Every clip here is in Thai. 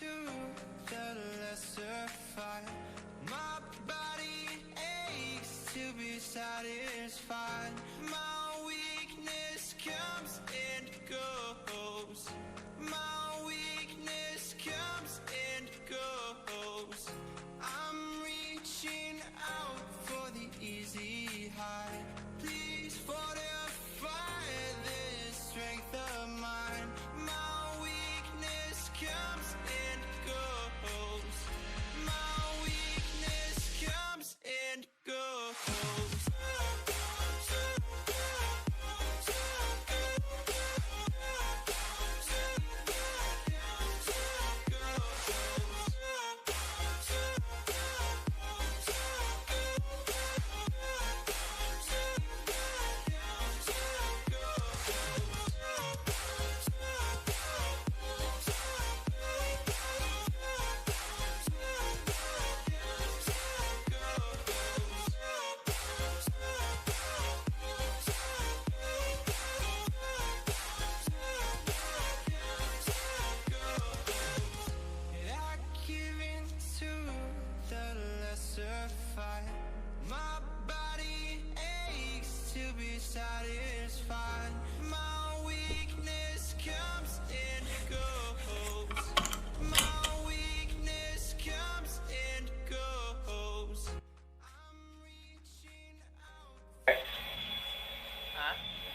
to the lesser fight. My body aches to be satisfied. My weakness comes and goes. My weakness comes and goes. I'm reaching out for the easy high. Please fall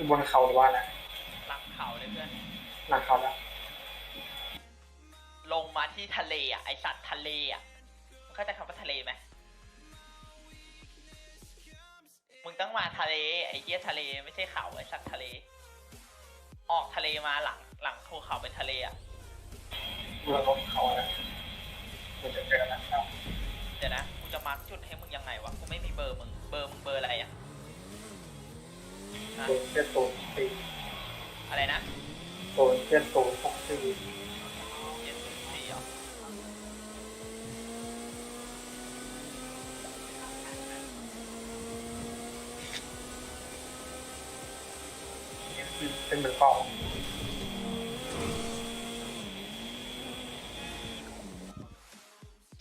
บนเขาหรือว่าอะไรหลังเขาเลยเพื่อนหลังเขาแล้ว ลงมาที่ทะเลอะไอสัตว์ทะเลอะมึงเข้าใจคำว่าทะเลไหมมึงต้องมาทะเลไอ้เหี้ยทะเลไม่ใช่เขาไอสัตว์ทะเล ออกทะเลมาหลังหลังภูเขาเป็นทะเลอะเรือลงเขาแล้วมันจะเจอแล้วครับเดี๋ยวนะกูจะมาร์กจุดให้มึงยังไงวะกูไม่มีเบอร์มึงเบอร์มึงเบอร์อะไรอะฮะ โดนเจ็ดศูนย์สี่อะไรนะโดนเจ็ดศูนย์หกสี่เจ็ดสี่เหรอเป็นเหมือนกล่อง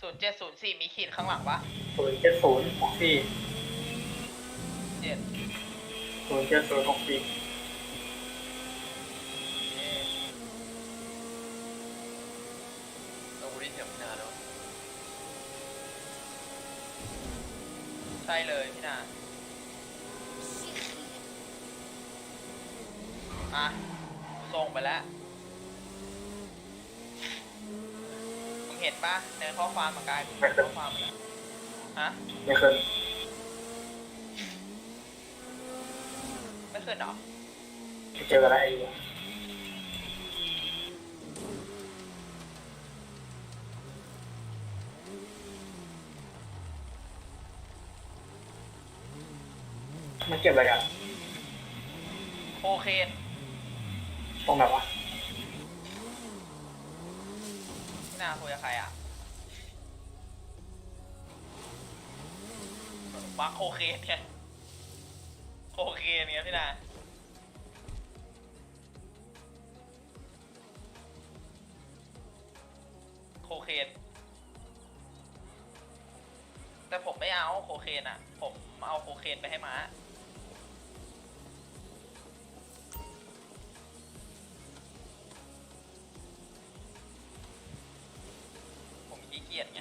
ศูนย์เจ็ดศูนย์สี่มีขีดข้างหลังปะโดนเจ็ดศูนย์หกสี่เจ็ด โดนเจ็ดศูนย์หกสี่เราได้เสียงพี่นาแล้วใช่เลยพี่นาอะส่งไปแล้วมึงเห็นปะในข้อความมากายกูเห็นข้อความมาแล้วฮะ ไม่เคย ไม่ขึ้นเหรอเจออะไรอยู่มันเก็บอะไรกันโคเคนตรงไหนวะพี่นาคุยกับใครอะบักโคเคนเนี่ย โคเคนเนี่ยพี่นาโคเคน แต่ผมไม่เอาโคเคนอะ ผมเอาโคเคนไปให้ม้าผมขี้เกียจไง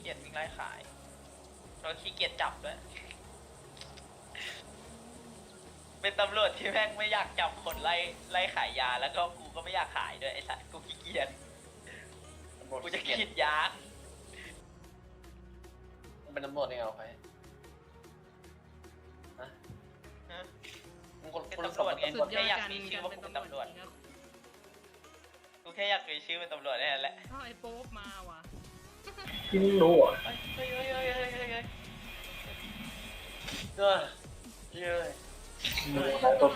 เกียจวิ่งไล่ขายแล้วขี้เกียจจับด้วย เป็นตำรวจที่แม่งไม่อยากจับคนไล่ไล่ขายยาแล้วก็กูก็ไม่อยากขายด้วยไอ้สัสกูขี้เกียจกูจะขีดยามึงเป็นตำรวจยังไงเอาไปฮะฮะมึงคนเป็นคนตำรวจไงตำรวจแค่อยากมีชื่อว่ากูเป็นตำรวจกูแค่อยากมีชื่อเป็นตำรวจแค่นั้นแหละถ้าไอ้โป๊ปมาว่ะที่นี่รู้เหรอะเฮ้ยเฮ้ยเฮ้ยเฮ้ยเฮ้ยเฮ้ยเออเย้ ต้น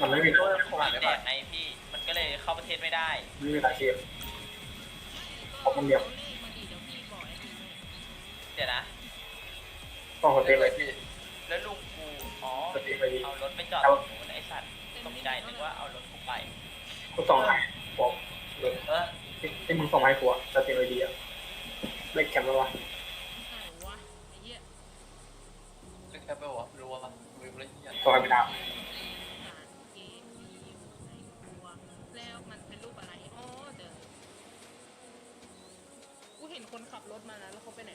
มันไม่มีตัวผ่าด้แดปะกไงพี่ มันก็เลยเข้าประเทศไม่ได้ไม่มีอาชีพก็ผมคนเดียวเลขมาดิเดี๋ยวพี่บอกไอ้ทีนึงเดี๋ยวนะต้องคนเต็มเลยพี่ แล้วลุงกูอ๋อเอารถไปจอดตรงนู้นไอสัตว์ตกใจนึกว่าเอารถกูไปกูส่งให้ผมเออที่มึงส่งให้กูอะสติไปดีอะเล็กแคมป์แล้ววะ ตัวไม่ได้สารเกมมีอยู่ในตัวแล้วมันเป็นรูปอะไรอ๋อเจอกูเห็นคนขับรถมานะแล้วเขาไปไหน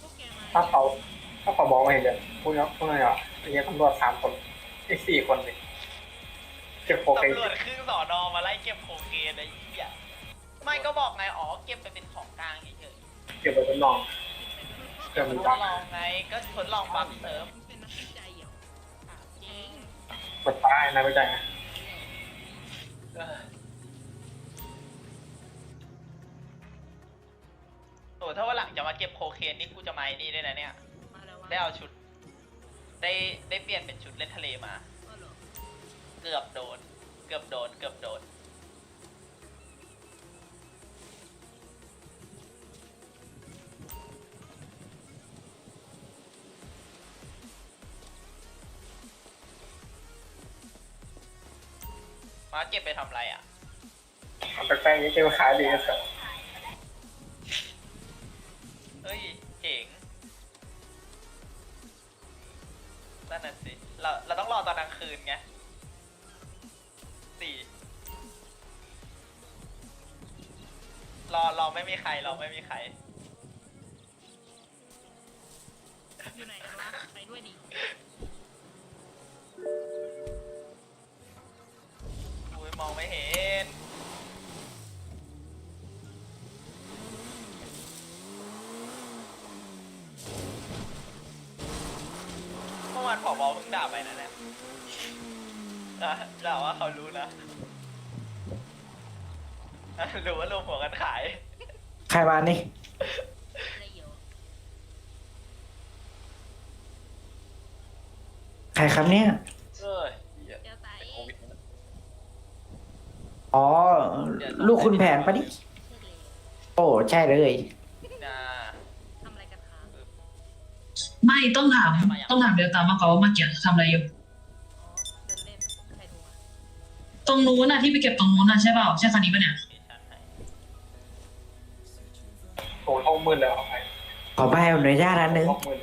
พวกแกมาถ้าเขาถ้าเขาบอกว่าเห็นเลยพวกนี้พวกนี้อะไอ้เนี้ยตำรวจสามคนไอ้สี่คนเลยเก็บโคเคนตำรวจครึ่งสอนอมาไล่เก็บโคเคนไอ้เหี้ยไม่ก็บอกไงอ๋อเก็บไปเป็นของกลางเฉยเก็บไว้เป็นนองๆ เก็บทมันดจับลองไงก็ทดลองบังเสริมเป็นนักวิจัยเหรอถามจริงเปิดตายนะไม่ใจนะเออโอ้ถ้าว่าหลังจะมาเก็บโคเคนนี่กูจะมาไอ้นี่ด้วยนะเนี่ยมาแล้ววะได้เอาชุด ได้ได้เปลี่ยนเป็นชุดเล่นทะเลมาอ๋อเหรอเกือบโดน เกือบโดน เกือบโดน มาเก็บไปทำอะไรอะทำแป้งๆนี้เก็บไว้ขายดีนะครับเฮ้ยเจ๋งนั่นน่ะสิ เราเราต้องรอตอนกลางคืนไงสี่รอรอไม่มีใครรอไม่มีใคร อยู่ไหนกันวะไปด้วยดิ มองไม่เห็น เมื่อวานผอบอเพิ่งด่าไปนะเนี่ยด่าด่าว่าเขารู้นะรู้ว่ารวมหัวกันขาย ใครมานี่ยใครครับเนี่ยเหี้ย เดี๋ยวตาย เป็น เอ โค ง วิดนะ อ๋อ ลูกคุณแผนปะนี่ใช่เลยโอ้ใช่เลยนะทำอะไรกันคะไม่ต้องถามต้องถามเดลต้ามากกว่าว่าเมื่อกี้ทำอะไรอยู่ อ๋อเดินเล่นใครดูวะตรงนู้นน่ะที่ไปเก็บตรงนู้นน่ะใช่เปล่าใช่คันนี้ปะเนี่ยมีชั้นให้โอ้โหหกหมื่นเลยเอาไปขอใบอนุญาตอันนึงหกหมื่น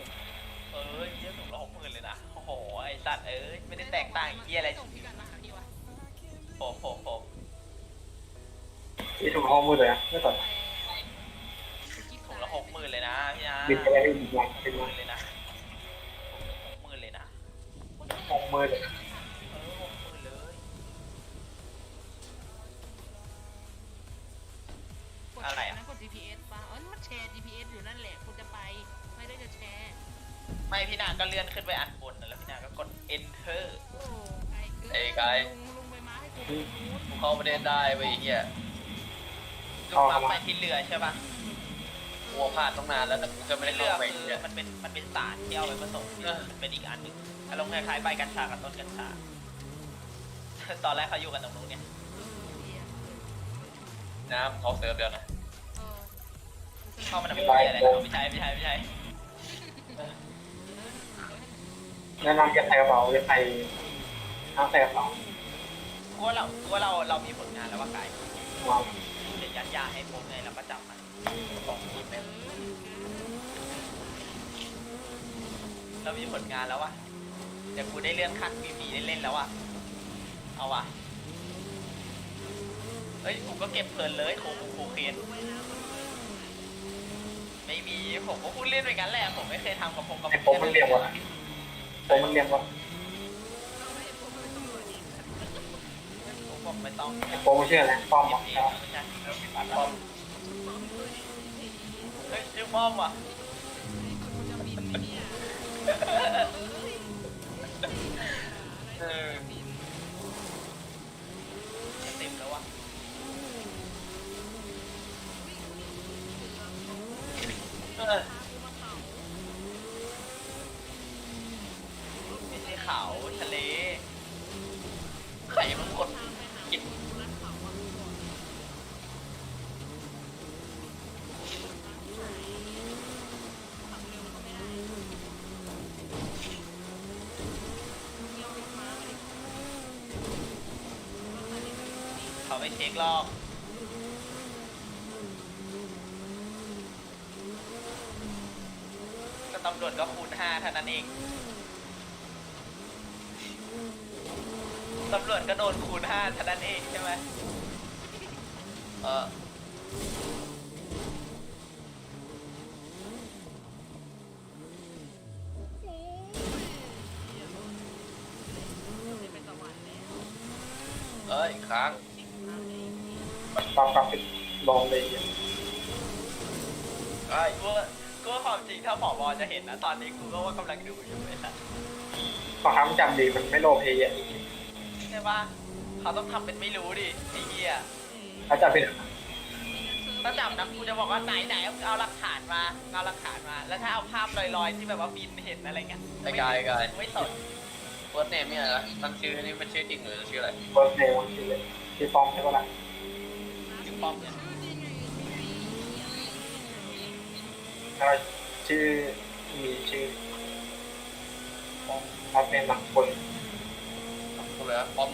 เอ้ยเยี่ยสูงละหกหมื่นเลยนะ โอ้โห ไอ้สัตว์เอ้ย ไม่ได้แตกต่างเยี่ยอะไรส่งพี่กันมาหาพี่วะผมผมผมที่ถูกหกหมื่นเลยนะไม่ต่อถุงละหกหมื่นเลยนะพี่นะบินไปได้ที่บินไปบินหมามื่นเลยนะหกหมื่นเลยนะหกหมื่นเลยเออหกหมื่นเลยกดอะไรอะนั้นกด GPS ป่ะอ๋อมันแชร์ GPS อยู่นั่นแหละคุณจะไป ไม่ได้จะแชร์ ไม่พี่นาก็เลื่อนขึ้นไปอันบนนะแล้วพี่นาก็กด enter โอ้ไกลเกินไอ้ไกด์ลุงลุงไปมาให้กูพูดกูเข้าประเทศได้ไปไอ้เหี้ย ลูกปั๊บไปที่เรือใช่ปะกลัวพลาดต้องนานแล้วแต่กูจะไม่ได้เรืเข้าอไปคือเนี่ยมันเป็นมันเป็นสารที่เอาไปผสมเออมันเป็นอีกอันหนึ่งอารมณ์คล้ายๆใบกัญชากับต้นกัญชา ตอนแรกเขาอยู่กันตรงนู้นเนี่ยน้ำเขาเซิร์ฟเดียวนะเออเข้ามาทำเป็นเหี้ยอะไรเขาไม่ใช่ไม่ใช่ไม่ใช่แนะนำจะใส่กระเป๋าจะใส่เอาใส่กระเป๋ากูว่าเรากูว่าเราเรามีผลงานแล้วว่ากายวางเดี๋ยวยัดยาให้ผมไงแล้วก็จับมันของทีมแม่งเรามีผลงานแล้ววะเดี๋ยวกูได้เลื่อนขั้นวีพีได้เล่นแล้ววะเอาวะเฮ้ยกูก็เก็บเพลินเลยโคโคเคนไม่มีผมก็พูดเล่นไปกันแหละผมไม่เคยทำกับผมกับไอ้โป๊มันเรียงวะโป๊มันเรียงวะ ผมบอก ไม่ต้องไอ้โป๊มันชื่ออะไรป้อมเก็เหรบอเองไม่ใช่ป้อมเฮ้ยชื่อป้อมว่ะ กูจะบินไหมเนี่ย เออเต็มแล้ววะ เออ ไม่ใช่เขาทะเลใครมันกดกิน เขาไม่เช็คหรอกตำรวจก็คูณห้าเท่านั้นเอง ตำรวจก็โดนคูณห้าเท่านั้นเองใช่ไหมเออ ไม่เป็นตะวันแล้ว เอ้ยค้าง ตามกราฟิกลองเลยเนี่ย ไอ้ กูว่ากูว่าความจริงถ้า ผอบอจะเห็นนะ ตอนนี้กูก็ว่ากำลังดูอยู่เลยนะบางครั้งจำดีมันไม่โลเพย์อะใช่ปะเขาต้องทำเป็นไม่รู้ดิไอ้เหี้ยถ้าจำเป็นถ้าจับนะกูจะบอกว่าไหนไหนเอาหลักฐานมาเอาหลักฐานมา แล้วถ้าเอาภาพลอยๆ ที่แบบว่าบินเห็นอะไรเงี้ยไอ้กายไอ้กายไม่สนเฟิร์สเนมเนี่ยนะตั้งชื่อนี่เป็นชื่อจริงหรือชื่ออะไรเบิร์ดเนมชื่อเลยชื่อฟอมใช่ปะล่ะถึงป้อมเนี่ยแล้ว ชื่อมีชื่อฟอมรับเนมหลังคนคนเลยนะพร้อม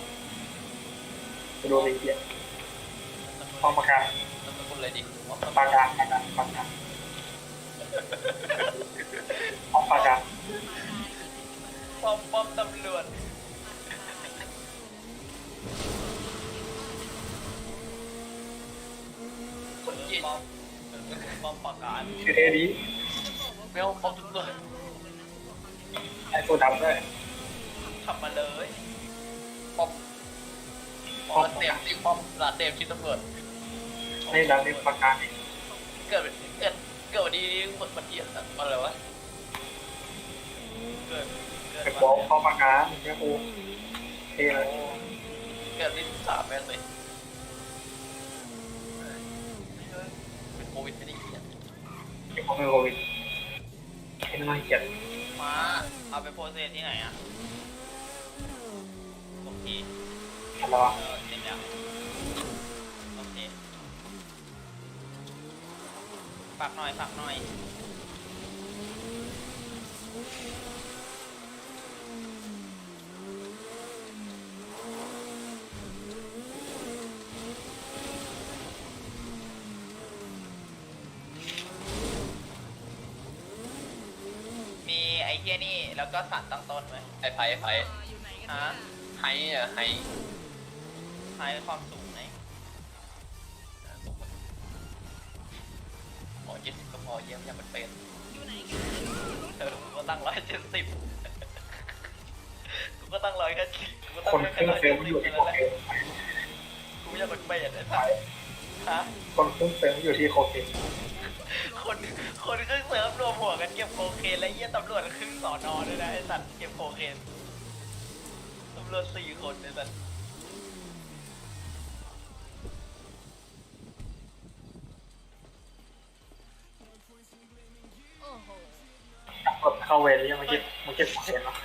ไปดูในเกียร์ฟอมประกาศนามสกุลเลยดิพร้อมประกาศประกาศประกาศฟอมประกาศป้อมป้อมตำรวจคนยิงป้อมป้อมประกาศชื่อเอดี ไม่เอาพร้อมทุกตัวไอ้ตัวดำด้วยขับมาเลยพร้อมพร้อมเต็มที่พร้อมลาเต็มชื่อตำรวจนี่ดำนี่ประกาศนี่เกิดเกิดเกิดวันนี้หมดมันเดียวมันอะไรวะเกิดเกิดไปมาบอกเขาประกาศแค่กูเท่เลยเกิดที่สามแม่งเลยเป็นโควิดไม่ได้เหี้ยเดี๋ยวเขาไม่โควิด ไอ้นั่นเกลียดมาเอาไปโพสเซสที่ไหนอะโอเคอะไรวะเออเสร็จแล้วโอเคฝากหน่อยฝากหน่อย มีไอ้เฮียนี่แล้ว ก็สารตั้งต้นไว้ไอ้ไผ่ไอ้ไผ่อยู่ไหนกันฮะไฮอะไฮให้ความสูงไหมหมอเจ็ดสิบก็พอเยี่ยมยังมันเป็นอยู่ไหนกันเออกูก็ตั้งร้อยเจ็ดสิบกูก็ตั้งร้อยแค่สิบกูก็ตั้คนงขึ้นร้อยเซิเจ็ร์ดฟสิบอยู่ที่โคแล้วแหละเคนกูไม่อยากเป็นเบสไอ้สัสฮะคนขึ้นเซิร์ฟอยู่ที่โคเคน คนคนครึ่งเซิร์ฟรวมหัวกันเก็บโคเคนแล้วเยี่ยตำรวจครึ่งสอนอด้วยนะไอ้สัตว์เก็บโคเคนตำรวจสี่คนไอ้สัตว์เข้าเวรยังมาเก็บมาเก็บโคเคนเนาะ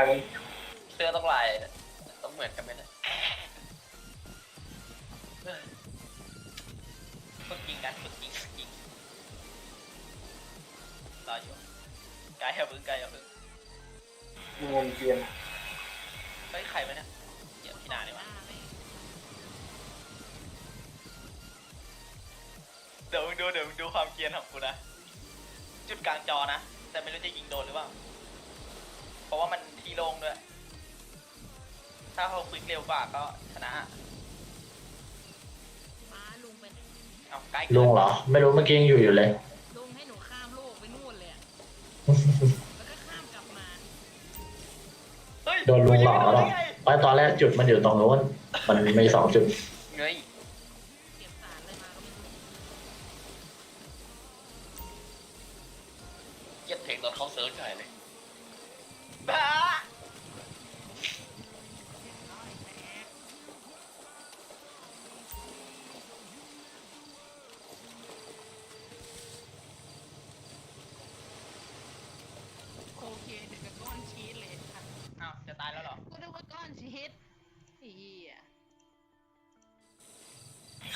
ใครเสื้อต้องลายต้องเหมือนกันไหมนะฝึกยิงกันฝึกยิงฝึกยิงรออยู่ไกลอย่าพึ่งไกลอย่าพึ่งงงเกียนเฮ้ยใครวะเนี่ยเดี๋ยวพี่นาดีกว่าบ้าไปเดี๋ยวมึงดูเดี๋ยวมึงดูความเกียนของกูนะจุดกลางจอนะ แต่ไม่รู้จะยิงโดนหรือเปล่า เพราะว่ามัน ที่โล่งด้วย ถ้าเขาควิกเร็วกว่าก็ชนะป้าลุงไปไหนเอาใกล้ลุงเหรอ ไม่รู้เมื่อกี้ยังอยู่อยู่เลย ลุงให้หนูข้ามโลกไปนู่นเลยอะแล้วก็ข้ามกลับมาเฮ้ยโดนลุงหลอกแล้วได้ไงเพราะตอนแรกจุดมันอยู่ตรงโน้นมันมีสองจุด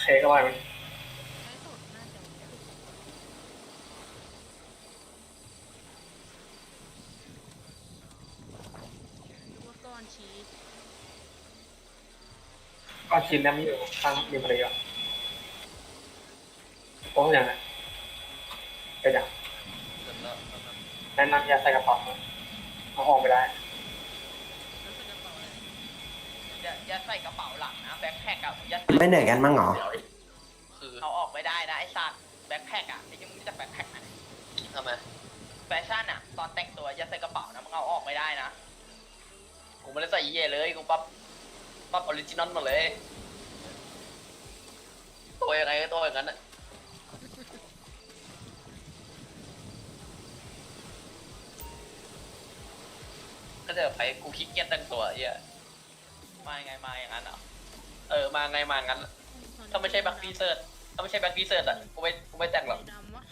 เคก็ว่ามันไลฟ์สดน่าจะมีอนชีสก็ชิ้นนั้นมีอยู่ข้างริมทะเลอะโอ้ยอย่างนั้นเป็นอย่างเสร็จแล้วแนะนำอย่าใส่กระเป๋านะเอาออกไม่ได้ แล้วใส่กระเป๋าอะไร อ ย่าอย่าใส่กระเป๋าหลังนะแบ็คแพ็คอะอย่าไม่เหนื่อยกันมั้งเหรอเดี๋ยวดิคือเอาออกไม่ได้นะไอ้สัตว์แบ็คแพ็คอะไอ้ยังมึงจะแบ็คแพ็คไหนทำไมแฟชั่นอะตอนแต่งตัวอย่าใส่กระเป๋านะมึงเอาออกไม่ได้นะกูไม่ได้ใส่เย่เลยกูปั๊บปั๊บออริจินอลมาเลย ตัวยังไงก็ตัวอย่างนั้นน่ะก็จะไปกูขี้เกียจแต่งตัวไอ้เหี้ย มายังไงมาอย่างนั้นเหรอเออมาไงมางั้น ถ้าไม่ใช่แบ็คพีเซิร์ตถ้าไม่ใช่แบ็คพีเซิร์ตอะกูไม่กูไม่แต่งหรอกสีดำวะ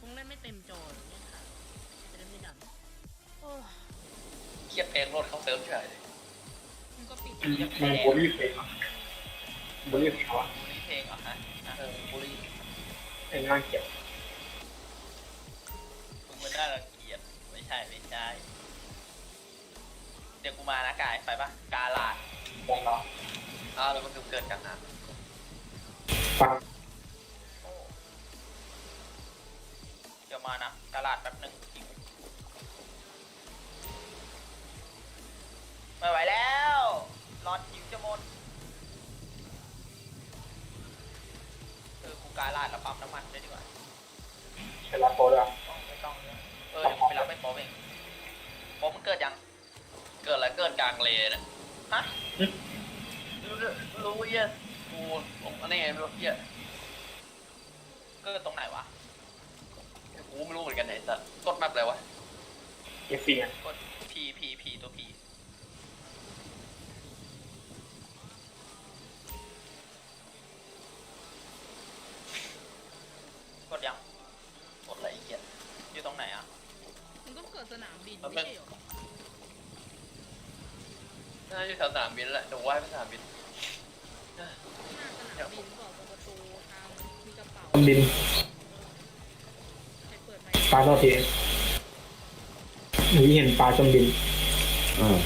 คงเล่นไม่เต็มจอหรอกเนี่ยค่ะจะเล่นไม่ดำโอ้ยเครียดเพลงโหลดเข้าเซิร์ฟเฉยเลยมันก็ปิดมึงบูลลี่เพลงเหรอบูลลี่เพลงเหรอมีเพลงเหรอฮะนะเออบุรีเอ็งน่าเกลียดมึงไม่ได้รังเกี ดี๋ยวกูมานะกายไปปะกาลาดมองเราอ้าวแล้วมันคือเกิดจากน้ฟังโอ้เดี๋ยวมานะกาลาดแป๊บหนึ่งไม่ไหวแล้วรอดหิวจะหมดเออกูกาลาดแล้วปั๊มน้ำมันด้วยดีกว่าเป็นรับโปรด้วยต้องไม่ต้องเลยเออเดี๋ยวกูไปรับไปโป๊อเองโป๊อมันเกิดยังำ เกิดอะไรเกิดกลางเลนะฮะรู้รู้เหี้ยกูลงอันนี้ไงไม่รู้เหี้ยเกิดตรงไหนวะกูไม่รู้เหมือนกันไหนสัตว์กดแมปอะไรวะ เอฟซีอะกด P P P ตัว P กดยังกดอะไรเหี้ยอยู่ตรงไหนอะ มันก็เกิดสนามบินมันไม่เป็นใช่เหรอ น่าจะอยู่แถวสนามบินแหละเดี๋ยวว่ายไปสนามบินหน้าสนามบินบอกประตูทางมีกระเป๋าต้นดินใครเปิดไหมปลาโทษทีนี่เห็นปลาจมดิน อืม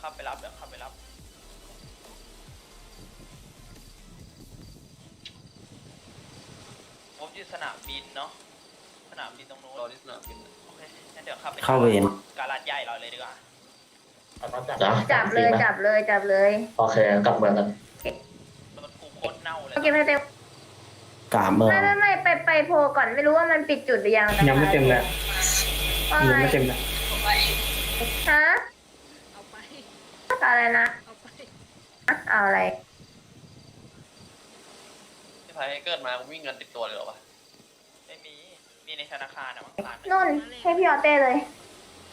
ขับไปรับเดี๋ยวขับไปรับผมอยู่สนามบินเนาะสนามบินตรงนู้นรอที่สนามบินโอเคงั้นเดี๋ยวขับไปเข้าเวร กาลาดใหญ่เราเลยดีกว่าจับเลยจับเลยจับเลยโอเคกลับเมืองกันรถกูโคตรเน่าเลยเก็บให้เต็มกาเมือง ไม่ไม่ไม่ไปไปโพลก่อนไม่รู้ว่ามันปิดจุดหรือยังยังไม่เต็มเลยว่ายังไงไม่เต็มเลย ฮะ เอาไป อะไรนะเอาไปเอาอะไร ที่พายเกิดมากูมีเงินติดตัวเลยเหรอวะไม่มี มีในธนาคารนะมั้งผ่านไปนุ่นให้พี่ออเต้เลย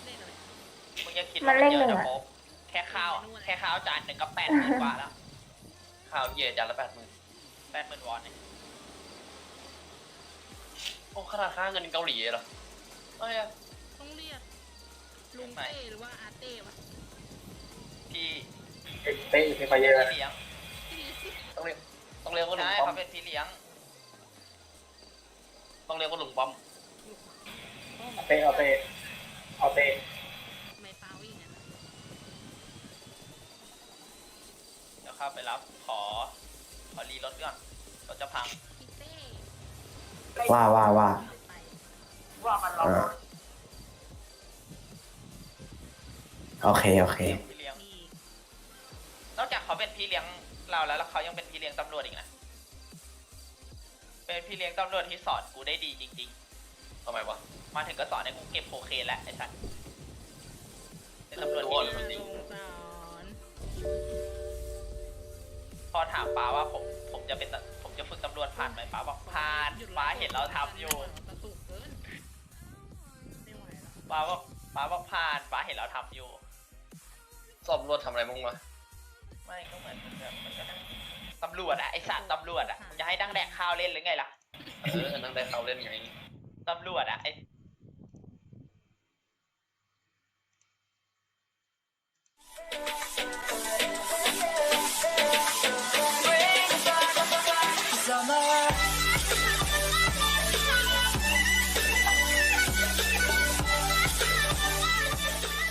เล่นอะไรมึงยังคิดมัว่านเลมันขเยหนึ่อะงนะอะ โป๊บแค่ข้าวแค่ข้าวจานหนึ่งก็แปดหมื่นกว่าแล้วข้าวเย่จานละแปดหมื่นแปดหมื่นวอนเนี่ยโอ้ขนาดค่าเงินเกาหลีเหรอเอ้ยต้องเรียกลุงเต้หรือว่าอาเต้วะ พี่เต้ไม่ไปเยอะเลยพี่เลี้ยงพี่ดีสิต้องเรียกต้องเรียกว่าหลุใช่งป้อเขามเป็นพี่เลี้ยง ต้องเรียกว่าหลุงป้อมเต้เอาเต้เอาเต้ไม่เปล่าอีกเนี่ยเดี๋ยวเข้าไปรับขอ ขอรีรถก่อนรถจะพังพี่เต้ว่าว่าว่าไปอ่าโอเค โอเคพี่เลี้ยงนี่ วจอีกนะ เป็นพี่เลี้ยงตำรวจที่สอนกูได้ดีจริง ทำไมวะ ๆ มาถึงก็สอนให้กูเก็บโคเคนแล้วไอ้สัตว์เป็นตำรวจรู้ที่เหรอดี สงสารพอถามป้าว่าผมผมจะเป็นตผมจะฝึกตำรวจผ่านไหมป้าบอกผ่านป้าเห็นเราทำอยู่กระตุกเกินไม่ไหวแล้วป้าบอกป้าบอกผ่านป้าเห็นเราทำอยู่ สอบตำรวจทำอะไรมึงวะไม่ก็เหมือนแบบมันก็นั่งตำรวจอะไอสัตว์ตำรวจอะจะให้ดังแดกข้าวเล่นหรือไงล่ะเออตั้งแดกข้าวเล่นไงตำรวจอะไอสมัย